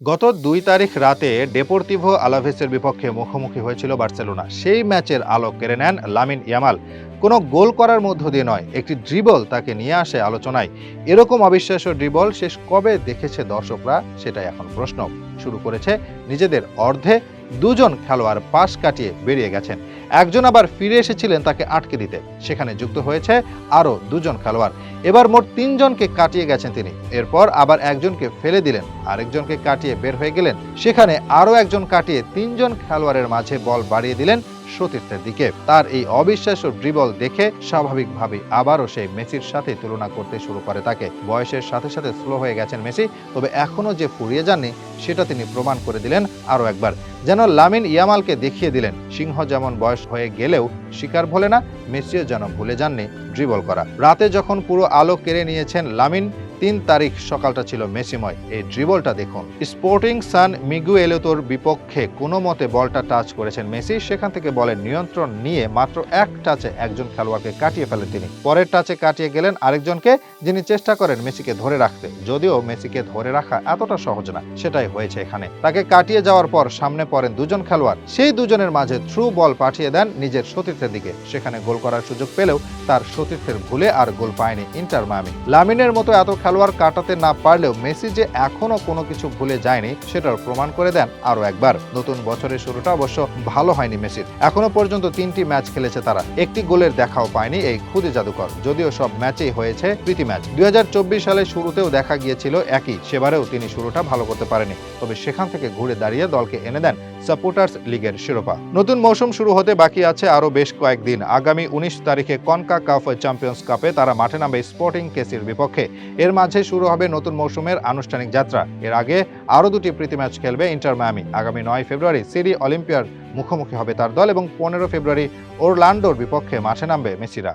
গত দুই তারিখ রাতে ডেপোর্তিভো আলাভেসের বিপক্ষে মুখোমুখি হয়েছিল বার্সেলোনা। সেই ম্যাচের আলো কেড়ে নেন লামিন ইয়ামাল। কোনো গোল করার মধ্য দিয়ে নয়, একটি ড্রিবল তাকে নিয়ে আসে আলোচনায়। এরকম অবিশ্বাস্য ড্রিবল শেষ কবে দেখেছে দর্শকরা, সেটাই এখন প্রশ্ন। শুরু করেছে নিজেদের অর্ধে দুজন খেলোয়াড় পাশ কাটিয়ে বেরিয়ে গেছেন। একজন আবার ফিরে এসেছিলেন তাকে আটকে দিতে। সেখানে যুক্ত হয়েছে আরও দুজন খেলোয়াড়। এবার মোট তিনজনকে কাটিয়ে গেছেন তিনি। এরপর আবার একজনকে ফেলে দিলেন। আরেকজনকে কাটিয়ে বের হয়ে গেলেন। সেখানে আরও একজন কাটিয়ে তিনজন খেলোয়াড়ের মাঝে বল বাড়িয়ে দিলেন সতীর্থের দিকে। তার এই অবিশ্বাস্য ড্রিবল দেখে স্বাভাবিকভাবেই আবারও সেই মেসির সাথে তুলনা করতে শুরু করে তাকে। বয়সের সাথে সাথে স্লো হয়ে গেছেন মেসি। তবে এখনও যে ফুরিয়ে যাননি সেটা তিনি প্রমাণ করে দিলেন আরও একবার। যেন লামিন ইয়ামালকে দেখিয়ে দিলেন, সিংহ যেমন বয়স হয়ে গেলেও শিকার ভোলে না, মেসিও যেন ভুলে যাননি ড্রিবল করা। রাতে যখন পুরো আলো কেড়ে নিয়েছেন লামিন, তিন তারিখ সকালটা ছিল মেসিময়। এই ড্রিবলটা দেখুন। স্পোর্টিং সান মিগুয়েলোতোর বিপক্ষে কোনো মতে বলটা টাচ করেছেন মেসি, সেখান থেকে বলের নিয়ন্ত্রণ নিয়ে মাত্র এক টাচে একজন খেলোয়াড়কে কাটিয়ে ফেলেন তিনি। পরের টাচে কাটিয়ে গেলেন আরেকজনকে, যিনি চেষ্টা করেন মেসিকে ধরে রাখতে। যদিও মেসিকে ধরে রাখা এতটা সহজ না, সেটাই হয়েছে এখানে। তাকে কাটিয়ে যাওয়ার পর সামনে পড়েন দুজন খেলোয়াড়। সেই দুজনের মাঝে থ্রু বল পাঠিয়ে দেন নিজের সতীর্থের দিকে। সেখানে গোল করার সুযোগ পেলেও তার সতীর্থের ভুলে আর গোল পায়নি ইন্টার মায়ামি। লামিনের মতো এত খেলোয়াড় কাটাতে না পারলেও মেসি যে এখনও কোনো কিছু ভুলে যায়নি, সেটার প্রমাণ করে দেন আরও একবার। নতুন বছরের শুরুটা অবশ্য ভালো হয়নি মেসির। এখনও পর্যন্ত তিনটি ম্যাচ খেলেছে তারা। একটি গোলের দেখাও পায়নি এই খুদে জাদুকর। যদিও সব ম্যাচেই হয়েছে প্রীতি ম্যাচ। দুই সালের শুরুতেও দেখা গিয়েছিল একই। সেবারেও তিনি শুরুটা ভালো করতে পারেনি তবে সেখান থেকে ঘুরে দাঁড়িয়ে দলকে এনে দেন সাপোর্টার্স লিগের শিরোপা। নতুন মৌসুম শুরু হতে বাকি আছে আরও বেশ কয়েকদিন। আগামী উনিশ তারিখে কনকা কাফ চ্যাম্পিয়ন্স কাপে তারা মাঠে নামবে স্পোর্টিং কেসির বিপক্ষে। এর মাঝে শুরু হবে নতুন মৌসুমের আনুষ্ঠানিক যাত্রা। এর আগে আরও দুটি প্রীতি ম্যাচ খেলবে ইন্টার মায়ামি। আগামী নয় ফেব্রুয়ারি সিরি অলিম্পিয়ার মুখোমুখি হবে তার দল এবং পনেরো ফেব্রুয়ারি ওরল্যান্ডোর বিপক্ষে মাঠে নামবে মেসিরা।